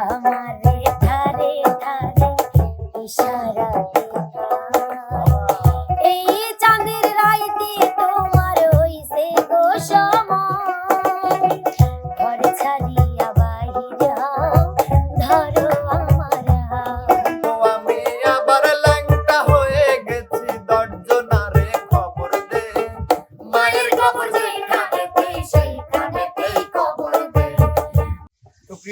আমারে ধারে ধারে ইশারা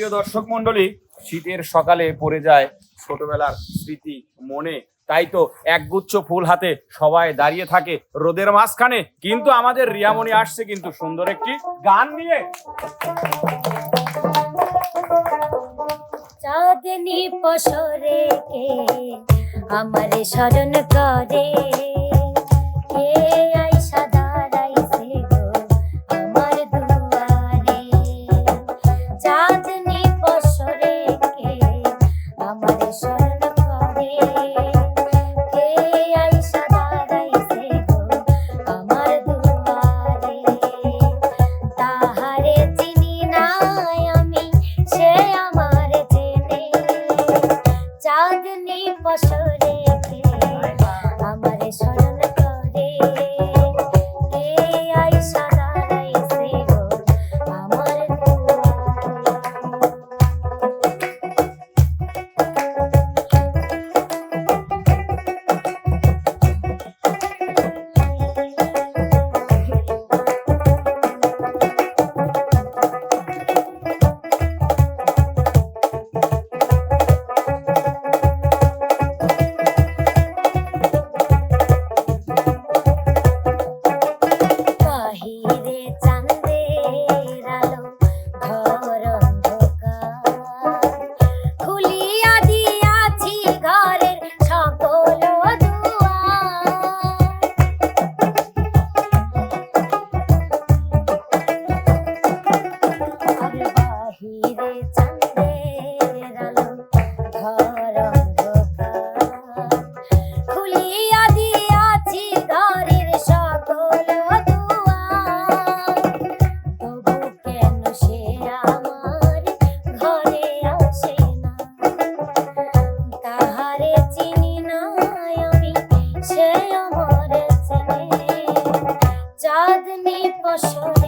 প্রিয় দর্শক মন্ডলী শীতের সকালে পড়ে যায় ছোটবেলার স্মৃতি মনে। তাই তো একগুচ্ছ ফুল হাতে সবাই দাঁড়িয়ে থাকে রোদের মাঝখানে। কিন্তু আমাদের রিয়ামণি আসছে কিন্তু সুন্দর একটি গান নিয়ে। আমার স্মরণ করে? আমার দুয়ারে? চাঁদ বছরে Russia.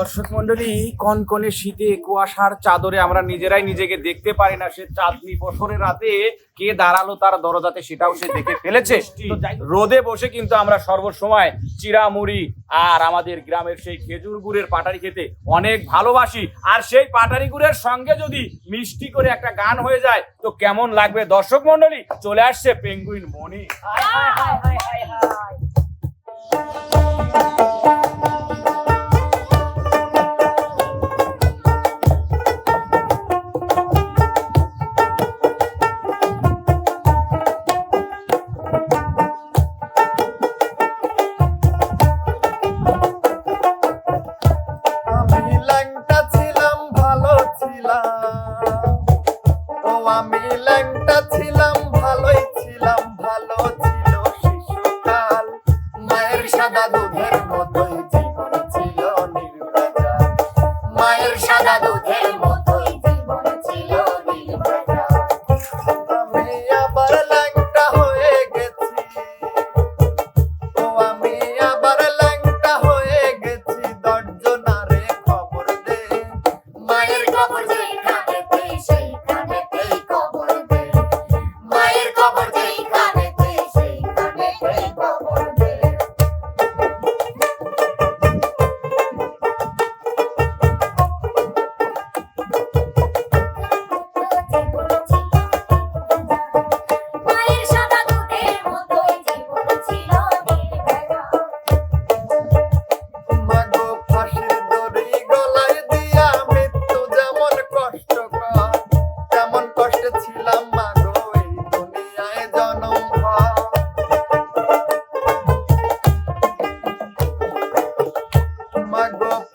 দর্শক মন্ডলী কনকনে শীতে কুয়াশার চাদরে আমরা নিজেরাই নিজেকে দেখতে পারি না। সে চাঁদনি বছরের রাতে কে দাঁড়াল তার দরজাতে সেটাও সে দেখে ফেলেছে। রোদে বসে কিন্তু আমরা সর্বসময় চিরামুড়ি আর আমাদের গ্রামের সেই খেজুর গুড়ের পাটারি খেতে অনেক ভালোবাসি। আর সেই পাটারি গুড়ের সঙ্গে যদি মিষ্টি করে একটা গান হয়ে যায়, তো কেমন লাগবে? দর্শক মন্ডলী চলে আসছে পেঙ্গুইন মনি আমি সাদা দুধের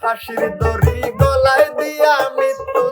ফাঁসির দড়ি গলায় দিয়া মৃত্যু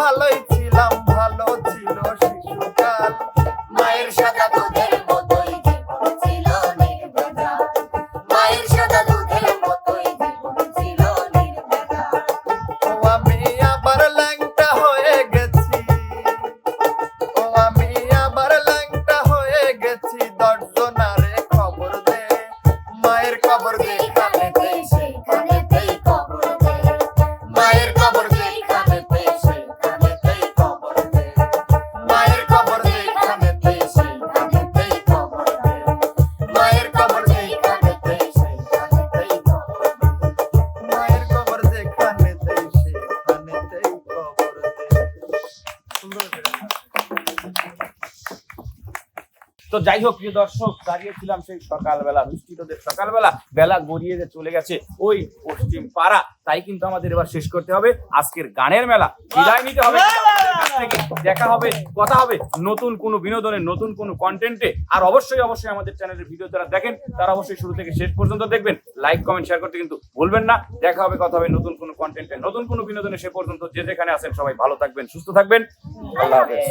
ভালোই যাই হোক প্রিয় দর্শক দাঁড়িয়েছিলাম সেই সকালবেলা মিষ্টি রোদের সকালবেলা বেলা গড়িয়ে যে চলে গেছে ওই পশ্চিম পাড়া। তাই কিন্তু আমাদের এবার শেষ করতে হবে আজকের গানের মেলা। বিদায় নিতে হবে। দেখা হবে কথা হবে নতুন কোনো বিনোদনের নতুন কোনো কন্টেন্টে আর অবশ্যই অবশ্যই আমাদের চ্যানেলের ভিডিও যারা দেখেন তারা অবশ্যই শুরু থেকে শেষ পর্যন্ত দেখবেন। লাইক কমেন্ট শেয়ার করতে কিন্তু ভুলবেন না। দেখা হবে কথা হবে নতুন কোনো কন্টেন্টে নতুন কোনো বিনোদনে সে পর্যন্ত যে যেখানে আছেন সবাই ভালো থাকবেন সুস্থ থাকবেন। আল্লাহ হাফেজ।